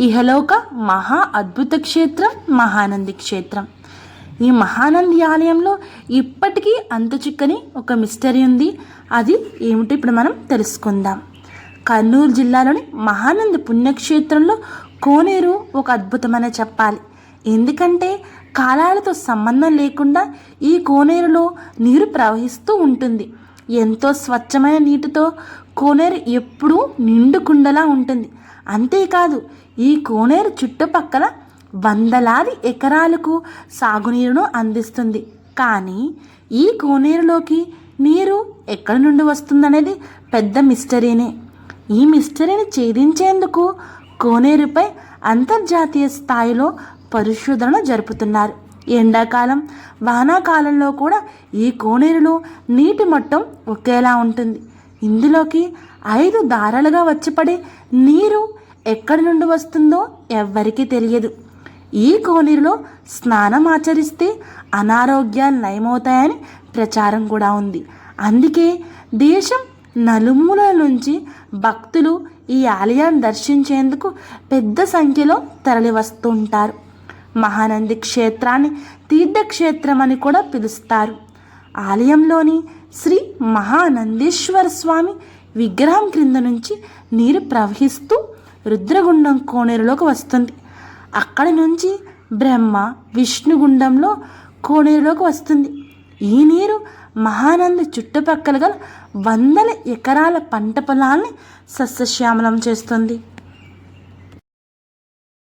ఇహలోక మహా అద్భుత క్షేత్రం మహానంది క్షేత్రం. ఈ మహానంది ఆలయంలో ఇప్పటికీ అంతు చిక్కని ఒక మిస్టరీ ఉంది. అది ఏమిటో ఇప్పుడు మనం తెలుసుకుందాం. కర్నూలు జిల్లాలోని మహానంది పుణ్యక్షేత్రంలో కోనేరు ఒక అద్భుతమైన చెప్పాలి. ఎందుకంటే కాలాలతో సంబంధం లేకుండా ఈ కోనేరులో నీరు ప్రవహిస్తూ ఉంటుంది. ఎంతో స్వచ్ఛమైన నీటితో కోనేరు ఎప్పుడూ నిండుకుండలా ఉంటుంది. అంతేకాదు ఈ కోనేరు చుట్టుపక్కల వందలాది ఎకరాలకు సాగునీరును అందిస్తుంది. కానీ ఈ కోనేరులోకి నీరు ఎక్కడి నుండి వస్తుందనేది పెద్ద మిస్టరీనే. ఈ మిస్టరీని ఛేదించేందుకు కోనేరుపై అంతర్జాతీయ స్థాయిలో పరిశోధన జరుపుతున్నారు. ఎండాకాలం వానాకాలంలో కూడా ఈ కోనేరులో నీటి మట్టం ఒకేలా ఉంటుంది. ఇందులోకి ఐదు దారాలుగా వచ్చిపడే నీరు ఎక్కడి నుండి వస్తుందో ఎవ్వరికీ తెలియదు. ఈ కోనేరులో స్నానం ఆచరిస్తే అనారోగ్యాలు నయమవుతాయని ప్రచారం కూడా ఉంది. అందుకే దేశం నలుమూల నుంచి భక్తులు ఈ ఆలయాన్ని దర్శించేందుకు పెద్ద సంఖ్యలో తరలి వస్తుంటారు మహానంది క్షేత్రాన్ని తీర్థక్షేత్రం అని కూడా పిలుస్తారు. ఆలయంలోని శ్రీ మహానందేశ్వర స్వామి విగ్రహం క్రింద నుంచి నీరు ప్రవహిస్తూ రుద్రగుండం కోనేరులోకి వస్తుంది. అక్కడి నుంచి బ్రహ్మ విష్ణుగుండంలో కోనేరులోకి వస్తుంది. ఈ నీరు మహానంది చుట్టుపక్కల గల వందల ఎకరాల పంట పొలాల్ని సస్యశ్యామలం చేస్తుంది.